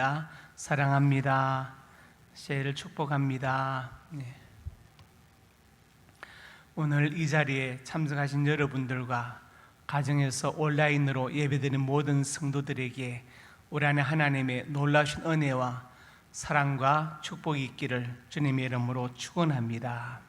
기도합니다. 사랑합니다. 새해를 축복합니다. 네. 오늘 이 자리에 참석하신 여러분들과 가정에서 온라인으로 예배드리는 모든 성도들에게 올 한해 하나님의 놀라신 은혜와 사랑과 축복이 있기를 주님의 이름으로 축원합니다.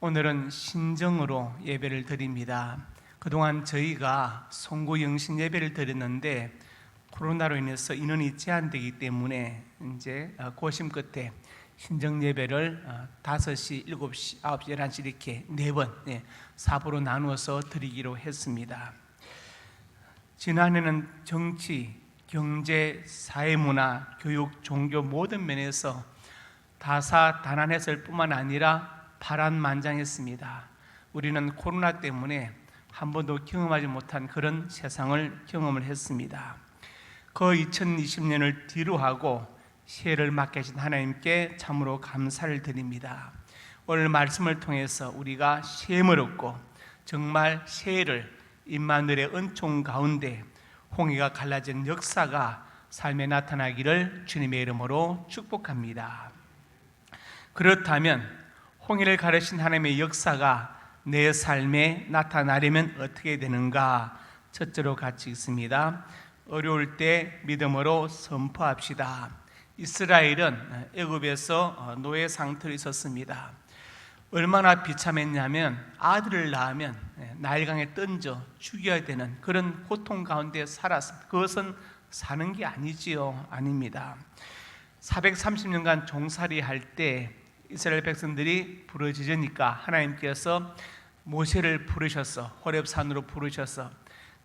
오늘은 신정으로 예배를 드립니다. 그동안 저희가 송구 영신 예배를 드렸는데 코로나로 인해서 인원이 제한되기 때문에 이제 어, 고심 끝에 신정 예배를 5시, 7시, 9시, 11시 이렇게 네번 예, 사부로 나누어서 드리기로 했습니다. 지난해는 정치, 경제, 사회 문화, 교육, 종교 모든 면에서 다사다난했을 뿐만 아니라 파란만장했습니다. 우리는 코로나 때문에 한 번도 경험하지 못한 그런 세상을 경험을 했습니다. 그 2020년을 뒤로 하고 새해를 맞게 하신 하나님께 참으로 감사를 드립니다. 오늘 말씀을 통해서 우리가 셈을 얻고 정말 새해를 임마누엘의 은총 가운데 홍해가 갈라진 역사가 삶에 나타나기를 주님의 이름으로 축복합니다. 그렇다면 홍해를 가르신 하나님의 역사가 내 삶에 나타나려면 어떻게 되는가? 첫째로 같이 있습니다. 어려울 때 믿음으로 선포합시다. 이스라엘은 애굽에서 노예 상태로 있었습니다. 얼마나 비참했냐면 아들을 낳으면 나일강에 던져 죽여야 되는 그런 고통 가운데 살았습니다. 그것은 사는 게 아니지요. 아닙니다. 430년간 종살이 할 때 이스라엘 백성들이 부르짖으니까 하나님께서 모세를 부르셔서 호렙산으로 부르셔서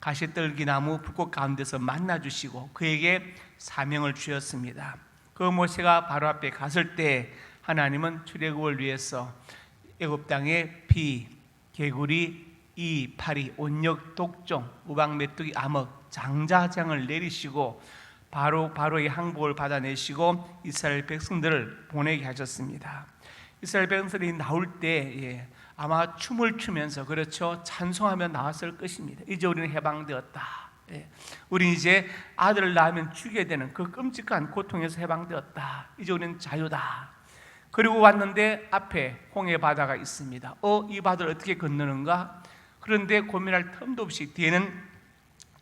가시떨기 나무 불꽃 가운데서 만나 주시고 그에게 사명을 주셨습니다. 그 모세가 바로 앞에 갔을 때 하나님은 출애굽을 위해서 애굽 땅에 비, 개구리, 이, 파리, 온역, 독종, 우박, 메뚜기, 암흑, 장자장을 내리시고 바로 바로의 항복을 받아내시고 이스라엘 백성들을 보내게 하셨습니다. 이스라엘 백성들이 나올 때 예, 아마 춤을 추면서 그렇죠 찬송하며 나왔을 것입니다. 이제 우리는 해방되었다. 예. 우리 이제 아들을 낳으면 죽게 되는 그 끔찍한 고통에서 해방되었다. 이제 우리는 자유다. 그리고 왔는데 앞에 홍해 바다가 있습니다. 어, 이 바다를 어떻게 건너는가? 그런데 고민할 틈도 없이 뒤에는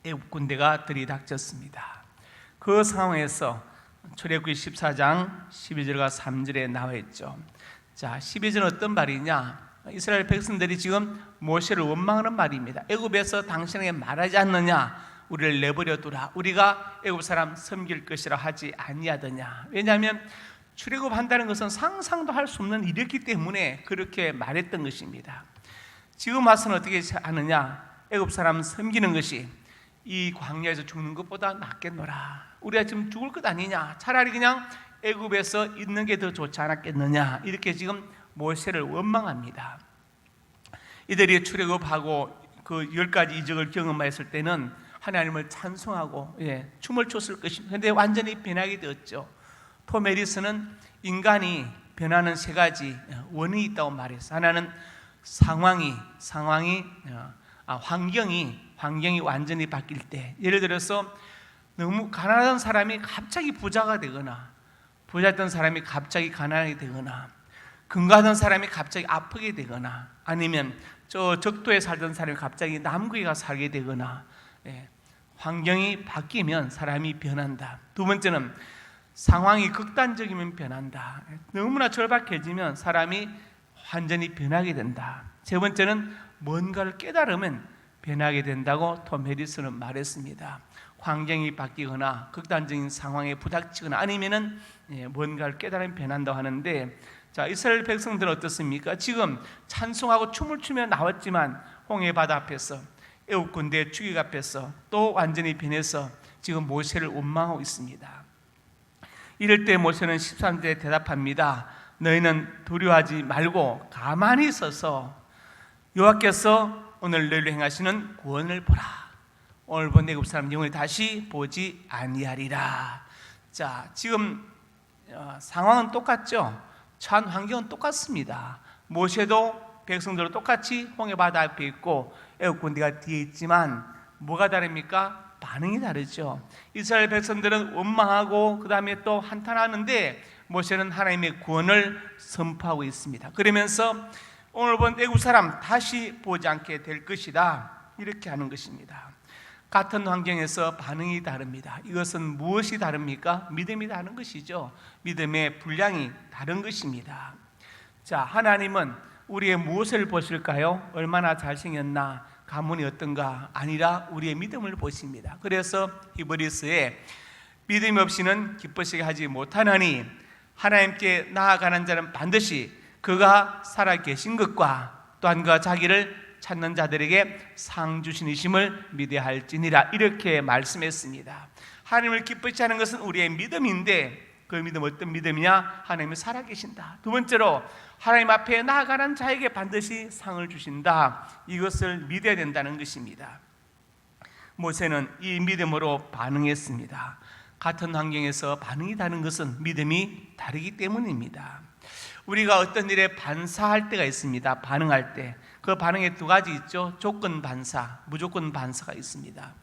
애국 군대가 들이닥쳤습니다. 그 상황에서 출애굽기 14장 12절과 3절에 나와 있죠. 자, 12절은 어떤 말이냐? 이스라엘 백성들이 지금 모세를 원망하는 말입니다. 애굽에서 당신에게 말하지 않느냐? 우리를 내버려 두라. 우리가 애굽 사람 섬길 것이라 하지 아니하더냐? 왜냐하면 출애굽한다는 것은 상상도 할 수 없는 일이었기 때문에 그렇게 말했던 것입니다. 지금 와서는 어떻게 하느냐? 애굽 사람 섬기는 것이 이 광야에서 죽는 것보다 낫겠노라. 우리가 지금 죽을 것 아니냐? 차라리 그냥 애굽에서 있는 게 더 좋지 않았겠느냐? 이렇게 지금 모세를 원망합니다. 이들이 출애굽하고 그 열 가지 이적을 경험했을 때는 하나님을 찬송하고 예, 춤을 췄을 것입니다. 그런데 완전히 변하게 되었죠. 토메리스는 인간이 변하는 세 가지 원인이 있다고 말했어. 하나는 상황이 상황이 아, 환경이 환경이 완전히 바뀔 때 예를 들어서 너무 가난한 사람이 갑자기 부자가 되거나 부자였던 사람이 갑자기 가난하게 되거나 건강하던 사람이 갑자기 아프게 되거나 아니면 저 적도에 살던 사람이 갑자기 남구에 가 살게 되거나 예, 환경이 바뀌면 사람이 변한다. 두 번째는 상황이 극단적이면 변한다. 너무나 절박해지면 사람이 완전히 변하게 된다. 세 번째는 뭔가를 깨달으면 변하게 된다고 톰 해리스는 말했습니다. 환경이 바뀌거나 극단적인 상황에 부닥치거나 아니면은 예, 뭔가를 깨달으면 변한다고 하는데 자 이스라엘 백성들은 어떻습니까? 지금 찬송하고 춤을 추며 나왔지만 홍해 바다 앞에서 애국 군대 추격 앞에서 또 완전히 변해서 지금 모세를 원망하고 있습니다. 이럴 때 모세는 13절에 대답합니다. 너희는 두려워하지 말고 가만히 있어서 여호와께서 오늘 너희를 행하시는 구원을 보라. 오늘 본 애굽 사람 영을 다시 보지 아니하리라. 자, 지금 어, 상황은 똑같죠. 처한 환경은 똑같습니다. 모세도 백성들도 똑같이 홍해 바다 앞에 있고 애국 군대가 뒤에 있지만 뭐가 다릅니까? 반응이 다르죠. 이스라엘 백성들은 원망하고 그 다음에 또 한탄하는데 모세는 하나님의 구원을 선포하고 있습니다. 그러면서 오늘 본 애국 사람 다시 보지 않게 될 것이다 이렇게 하는 것입니다. 같은 환경에서 반응이 다릅니다. 이것은 무엇이 다릅니까? 믿음이 다른 것이죠. 믿음의 분량이 다른 것입니다. 자, 하나님은 우리의 무엇을 보실까요? 얼마나 잘생겼나? 가문이 어떤가? 아니라 우리의 믿음을 보십니다. 그래서 히브리스에 믿음 없이는 기쁘시게 하지 못하나니 하나님께 나아가는 자는 반드시 그가 살아 계신 것과 또한 그가 자기를 찾는 자들에게 상 주신이심을 믿어야 할지니라 이렇게 말씀했습니다. 하나님을 기쁘시 하는 것은 우리의 믿음인데 그 믿음 어떤 믿음이냐? 하나님이 살아 계신다. 두 번째로 하나님 앞에 나아가는 자에게 반드시 상을 주신다. 이것을 믿어야 된다는 것입니다. 모세는 이 믿음으로 반응했습니다. 같은 환경에서 반응이 다른 것은 믿음이 다르기 때문입니다. 우리가 어떤 일에 반사할 때가 있습니다. 반응할 때. 그 반응에 두 가지 있죠. 조건 반사, 무조건 반사가 있습니다.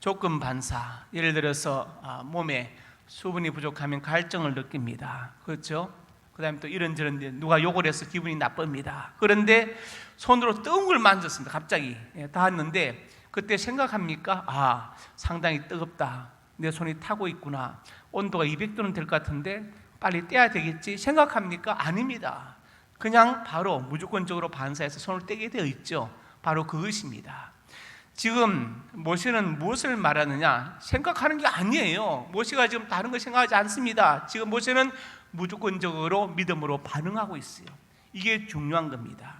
조건 반사. 예를 들어서 아, 몸에 수분이 부족하면 갈증을 느낍니다. 그렇죠? 그다음에 또 이런저런 데 누가 욕을 해서 기분이 나쁩니다. 그런데 손으로 뜨거운 걸 만졌습니다. 갑자기 예, 닿았는데 그때 생각합니까? 아 상당히 뜨겁다. 내 손이 타고 있구나. 온도가 200도는 될 것 같은데 빨리 떼야 되겠지 생각합니까? 아닙니다. 그냥 바로 무조건적으로 반사해서 손을 떼게 되어 있죠. 바로 그것입니다. 지금 모세는 무엇을 말하느냐? 생각하는 게 아니에요. 모세가 지금 다른 거 생각하지 않습니다. 지금 모세는 무조건적으로 믿음으로 반응하고 있어요. 이게 중요한 겁니다.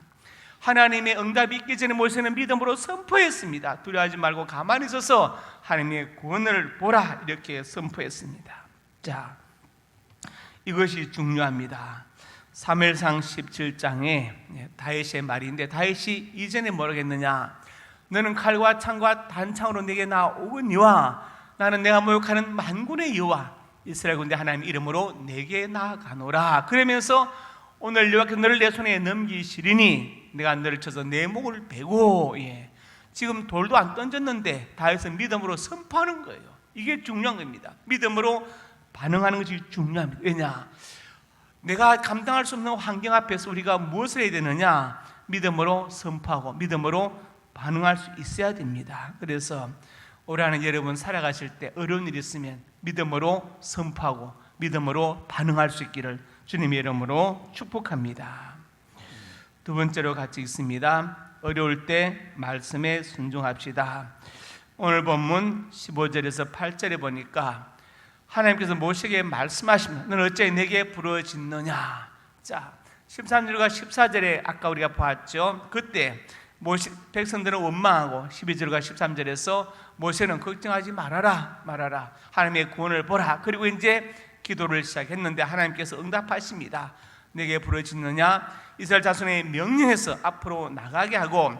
하나님의 응답이 있기 전에 모세는 믿음으로 선포했습니다. 두려워하지 말고 가만히 있어서 하나님의 구원을 보라 이렇게 선포했습니다. 자, 이것이 중요합니다. 3일상 17장에 다윗의 말인데 다윗이 이전에 뭐라고 했느냐? 너는 칼과 창과 단창으로 내게 나오거니와 나는 내가 모욕하는 만군의 여호와 이스라엘 군대 하나님 이름으로 내게 나가노라. 그러면서 오늘 여호와께서 너를 내 손에 넘기시리니 내가 너를 쳐서 내 목을 베고 예. 지금 돌도 안 던졌는데 다윗은 믿음으로 선포하는 거예요. 이게 중요한 겁니다. 믿음으로 반응하는 것이 중요합니다. 왜냐? 내가 감당할 수 없는 환경 앞에서 우리가 무엇을 해야 되느냐? 믿음으로 선포하고 믿음으로 반응할 수 있어야 됩니다. 그래서 올해는 여러분 살아가실 때 어려운 일이 있으면 믿음으로 선포하고 믿음으로 반응할 수 있기를 주님의 이름으로 축복합니다. 두 번째로 같이 있습니다. 어려울 때 말씀에 순종합시다. 오늘 본문 15절에서 8절에 보니까 하나님께서 모세에게 말씀하십니다. 너는 어째 내게 부러짓느냐? 자, 13절과 14절에 아까 우리가 봤죠. 그때 모세 백성들은 원망하고 12절과 13절에서 모세는 걱정하지 말아라 말아라 하나님의 구원을 보라 그리고 이제 기도를 시작했는데 하나님께서 응답하십니다 내게 부르짖느냐 이스라엘 자손의 명령해서 앞으로 나가게 하고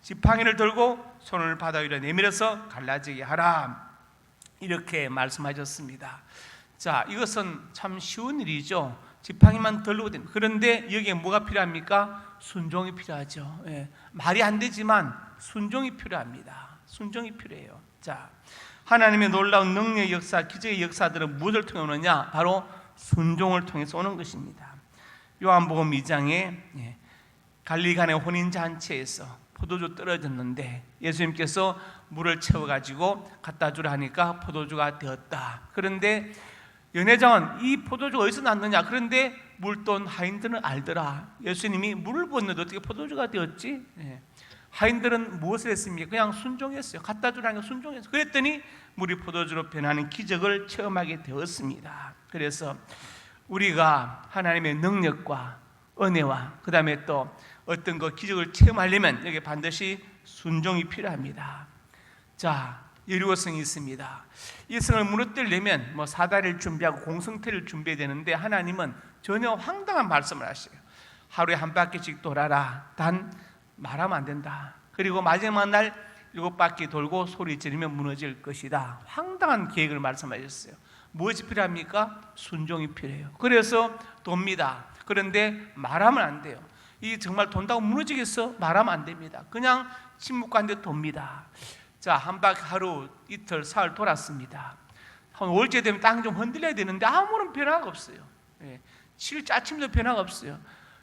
지팡이를 들고 손을 바다 위로 내밀어서 갈라지게 하라 이렇게 말씀하셨습니다 자 이것은 참 쉬운 일이죠 지팡이만 들고 됩니다 그런데 여기에 뭐가 필요합니까? 순종이 필요하죠. 예. 말이 안 되지만 순종이 필요합니다. 순종이 필요해요. 자, 하나님의 놀라운 능력 역사, 기적의 역사들은 무엇을 통해 오느냐? 바로 순종을 통해서 오는 것입니다. 요한복음 2장에 예, 갈리간의 혼인 잔치에서 포도주 떨어졌는데 예수님께서 물을 채워 가지고 갖다 주라 하니까 포도주가 되었다. 그런데 연회장은 이 포도주가 어디서 났느냐? 그런데 물돈 하인들은 알더라. 예수님이 물을 부었는데 어떻게 포도주가 되었지? 예. 하인들은 무엇을 했습니까? 그냥 순종했어요. 갖다 주라는 거 순종했어요. 그랬더니 물이 포도주로 변하는 기적을 체험하게 되었습니다. 그래서 우리가 하나님의 능력과 은혜와 그 다음에 또 어떤 거 기적을 체험하려면 여기 반드시 순종이 필요합니다. 자, 여리고성이 있습니다. 이 성을 무너뜨리려면 뭐 사다리를 준비하고 공성태를 준비해야 되는데 하나님은 전혀 황당한 말씀을 하셔요. 하루에 한 바퀴씩 돌아라. 단 말하면 안 된다. 그리고 마지막 날 일곱 바퀴 돌고 소리 지르면 무너질 것이다. 황당한 계획을 말씀하셨어요. 무엇이 필요합니까? 순종이 필요해요. 그래서 돕니다. 그런데 말하면 안 돼요. 이 정말 돈다고 무너지겠어? 말하면 안 됩니다. 그냥 침묵관대 돕니다. 자, 한 박 하루, 이틀, 사흘 돌았습니다. 한 5일째 되면 땅 좀 흔들려야 되는데 아무런 변화가 없어요. 예. 7일 아침도 변화가 없어요.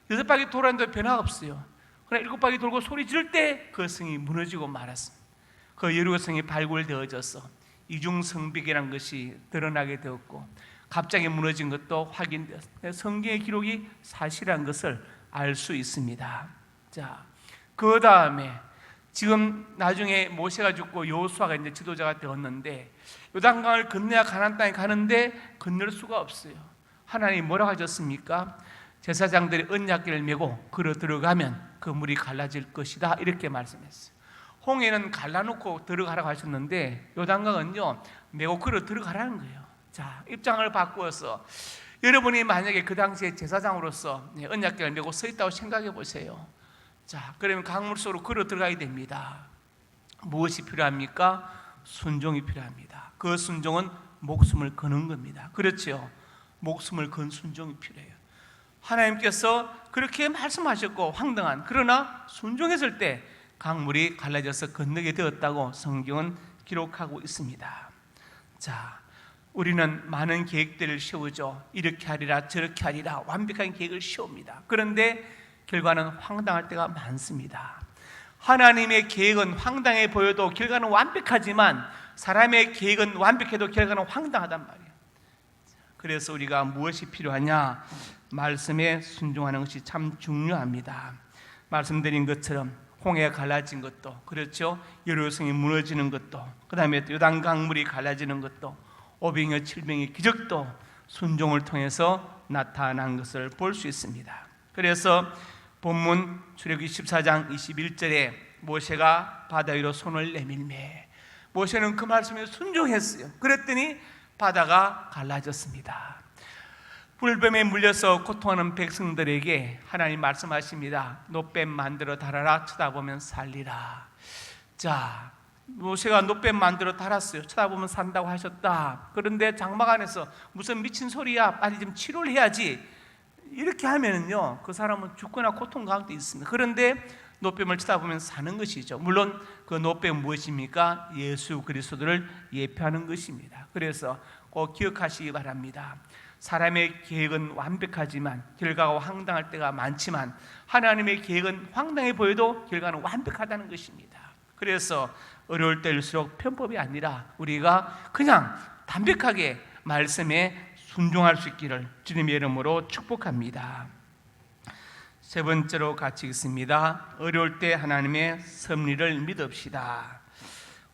여섯 바퀴 돌았는데 변화가 없어요. 그러나 일곱 바퀴 돌고 소리 지를 때 그 성이 무너지고 말았습니다. 그 여리고성이 발굴되어져서 이중성벽이라는 것이 드러나게 되었고 갑자기 무너진 것도 확인되었습니다. 성경의 기록이 사실한 것을 알 수 있습니다. 자, 그 다음에 지금 나중에 모세가 죽고 여호수아가 이제 지도자가 되었는데 요단강을 건너야 가나안 땅에 가는데 건널 수가 없어요. 하나님 뭐라고 하셨습니까? 제사장들이 언약궤를 메고 걸어 들어가면 그 물이 갈라질 것이다 이렇게 말씀했어요. 홍해는 갈라놓고 들어가라고 하셨는데 요단강은요 메고 걸어 들어가라는 거예요. 자 입장을 바꾸어서 여러분이 만약에 그 당시에 제사장으로서 네, 언약궤를 메고 서 있다고 생각해 보세요. 자 그러면 강물 속으로 걸어 들어가야 됩니다. 무엇이 필요합니까? 순종이 필요합니다. 그 순종은 목숨을 거는 겁니다. 그렇죠? 목숨을 건 순종이 필요해요. 하나님께서 그렇게 말씀하셨고 황당한 그러나 순종했을 때 강물이 갈라져서 건너게 되었다고 성경은 기록하고 있습니다. 자, 우리는 많은 계획들을 세우죠. 이렇게 하리라 저렇게 하리라 완벽한 계획을 세웁니다. 그런데 결과는 황당할 때가 많습니다. 하나님의 계획은 황당해 보여도 결과는 완벽하지만 사람의 계획은 완벽해도 결과는 황당하단 말이에요. 그래서 우리가 무엇이 필요하냐? 말씀에 순종하는 것이 참 중요합니다. 말씀드린 것처럼 홍해가 갈라진 것도 그렇죠. 여로성이 무너지는 것도 그다음에 요단 강물이 갈라지는 것도 오병이어 칠병의 기적도 순종을 통해서 나타난 것을 볼 수 있습니다. 그래서 본문 출애굽기 14장 21절에 모세가 바다 위로 손을 내밀매 모세는 그 말씀에 순종했어요. 그랬더니 바다가 갈라졌습니다. 불뱀에 물려서 고통하는 백성들에게 하나님 말씀하십니다. 노뱀 만들어 달아라 쳐다보면 살리라. 자, 모세가 노뱀 만들어 달았어요. 쳐다보면 산다고 하셨다. 그런데 장막 안에서 무슨 미친 소리야? 빨리 좀 치료를 해야지. 이렇게 하면은요, 그 사람은 죽거나 고통 가운데 있습니다. 그런데 노뱀을 쳐다보면 사는 것이죠. 물론 그 노뱀 무엇입니까? 예수 그리스도를 예표하는 것입니다. 그래서 꼭 기억하시기 바랍니다. 사람의 계획은 완벽하지만 결과가 황당할 때가 많지만 하나님의 계획은 황당해 보여도 결과는 완벽하다는 것입니다. 그래서 어려울 때일수록 편법이 아니라 우리가 그냥 담백하게 말씀에 순종할 수 있기를 주님의 이름으로 축복합니다. 세 번째로 같이 읽습니다. 어려울 때 하나님의 섭리를 믿읍시다.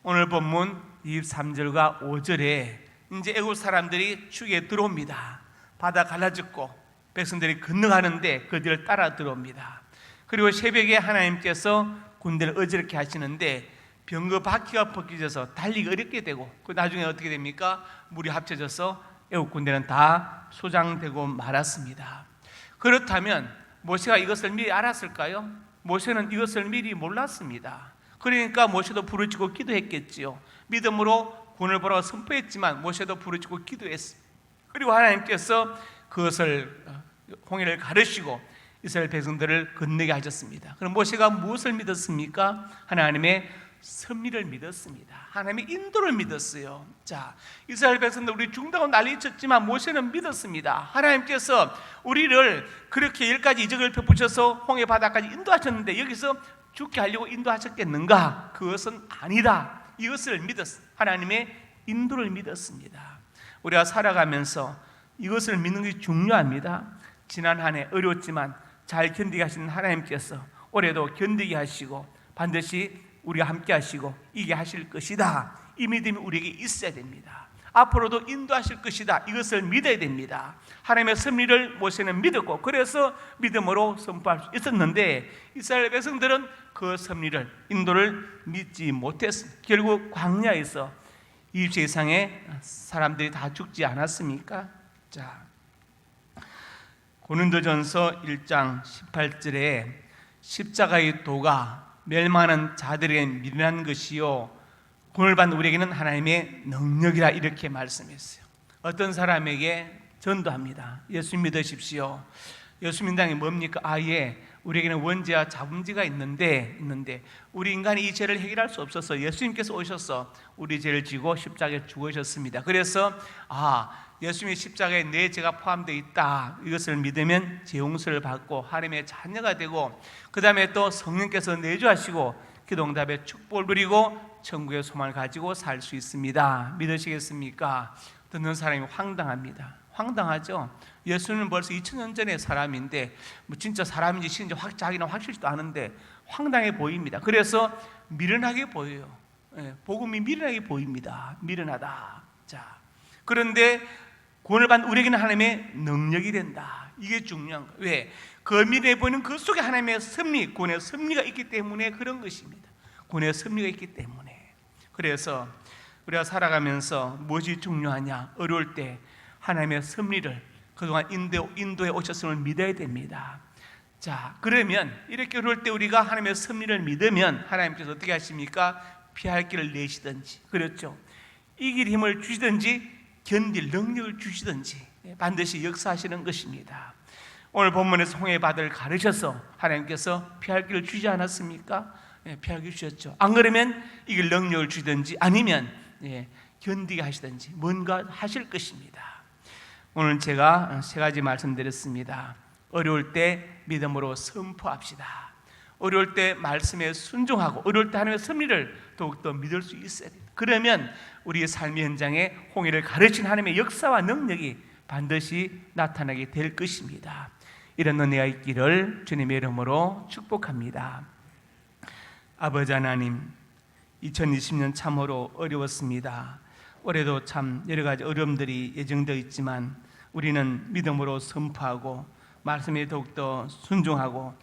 오늘 본문 23절과 5절에 이제 애국 사람들이 축에 들어옵니다. 바다 갈라졌고 백성들이 건너가는데 그들을 따라 들어옵니다. 그리고 새벽에 하나님께서 군대를 어지럽게 하시는데 병거 바퀴가 벗겨져서 달리기 어렵게 되고 그 나중에 어떻게 됩니까? 물이 합쳐져서 애국 군대는 다 소장되고 말았습니다. 그렇다면 모세가 이것을 미리 알았을까요? 모세는 이것을 미리 몰랐습니다. 그러니까 모세도 부르짖고 기도했겠지요. 믿음으로 군을 보라고 선포했지만 모세도 부르짖고 기도했습니다. 그리고 하나님께서 그것을 어, 홍해를 가르시고 이스라엘 백성들을 건너게 하셨습니다. 그럼 모세가 무엇을 믿었습니까? 하나님의 섭리를 믿었습니다. 하나님의 인도를 믿었어요. 자, 이스라엘 백성들 우리 죽다고 난리쳤지만 모세는 믿었습니다. 하나님께서 우리를 그렇게 열가지 이적을 펴부셔서 홍해 바다까지 인도하셨는데 여기서 죽게 하려고 인도하셨겠는가? 그것은 아니다. 이것을 믿었 하나님의 인도를 믿었습니다. 우리가 살아가면서 이것을 믿는 것이 중요합니다. 지난 한 해 어려웠지만 잘 견디게 하시는 하나님께서 올해도 견디게 하시고 반드시 우리가 함께 하시고 이게 하실 것이다. 이 믿음이 우리에게 있어야 됩니다. 앞으로도 인도하실 것이다. 이것을 믿어야 됩니다. 하나님의 섭리를 모세는 믿었고 그래서 믿음으로 선포할 수 있었는데 이스라엘 백성들은 그 섭리를 인도를 믿지 못했습니다. 결국 광야에서 20세 이상의 사람들이 다 죽지 않았습니까? 자, 고린도전서 1장 18절에 십자가의 도가 멸망하는 자들에게 미련한 것이요 구원을 받는 우리에게는 하나님의 능력이라 이렇게 말씀했어요. 어떤 사람에게 전도합니다. 예수 믿으십시오. 예수 믿는 게 뭡니까? 아예 우리에게는 원죄와 자범죄가 있는데 있는데 우리 인간이 이 죄를 해결할 수 없어서 예수님께서 오셔서 우리 죄를 지고 십자가에 죽으셨습니다. 그래서 아 예수님의 십자가에 내 죄가 포함되어 있다. 이것을 믿으면 죄 용서를 받고 하나님의 자녀가 되고 그 다음에 또 성령께서 내주하시고 기도응답의 축복을 누리고 천국의 소망을 가지고 살 수 있습니다. 믿으시겠습니까? 듣는 사람이 황당합니다. 황당하죠. 예수는 벌써 2000년 전의 사람인데 뭐 진짜 사람인지 신인지 확 자기는 확실히도 아는데 황당해 보입니다. 그래서 미련하게 보여요. 예, 복음이 미련하게 보입니다. 미련하다. 자, 그런데 구원을 받은 우리에게는 하나님의 능력이 된다. 이게 중요한 거예요. 왜? 거미래 보이는 그 속에 하나님의 섭리, 구원의 섭리가 있기 때문에 그런 것입니다. 구원의 섭리가 있기 때문에. 그래서 우리가 살아가면서 무엇이 중요하냐? 어려울 때 하나님의 섭리를 그동안 인도, 인도에 오셨음을 믿어야 됩니다. 자, 그러면 이렇게 어려울 때 우리가 하나님의 섭리를 믿으면 하나님께서 어떻게 하십니까? 피할 길을 내시든지, 그렇죠. 이길 힘을 주시든지 견딜 능력을 주시든지 반드시 역사하시는 것입니다. 오늘 본문에서 홍해 바다를 가르셔서 하나님께서 피할 길을 주지 않았습니까? 예, 피하게 주셨죠. 안 그러면 이길 능력을 주든지 아니면 예, 견디게 하시든지 뭔가 하실 것입니다. 오늘 제가 세 가지 말씀드렸습니다. 어려울 때 믿음으로 선포합시다. 어려울 때 말씀에 순종하고 어려울 때 하나님의 섭리를 더욱더 믿을 수 있어야 됩니다. 그러면 우리의 삶의 현장에 홍해를 가르친 하나님의 역사와 능력이 반드시 나타나게 될 것입니다. 이런 은혜가 있기를 주님의 이름으로 축복합니다. 아버지 하나님, 2020년 참으로 어려웠습니다. 올해도 참 여러 가지 어려움들이 예정되어 있지만 우리는 믿음으로 선포하고 말씀에 더욱더 순종하고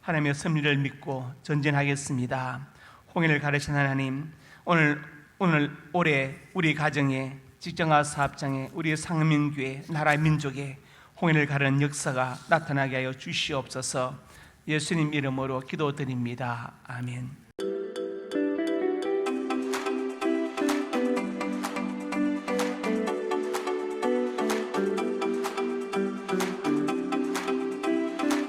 하나님의 섭리를 믿고 전진하겠습니다. 홍해를 가르친 하나님, 오늘 오늘 올해 우리 가정에 직장과 사업장에 우리 상민교회 나라 민족에 홍해를 가르는 역사가 나타나게 하여 주시옵소서. 예수님 이름으로 기도드립니다. 아멘.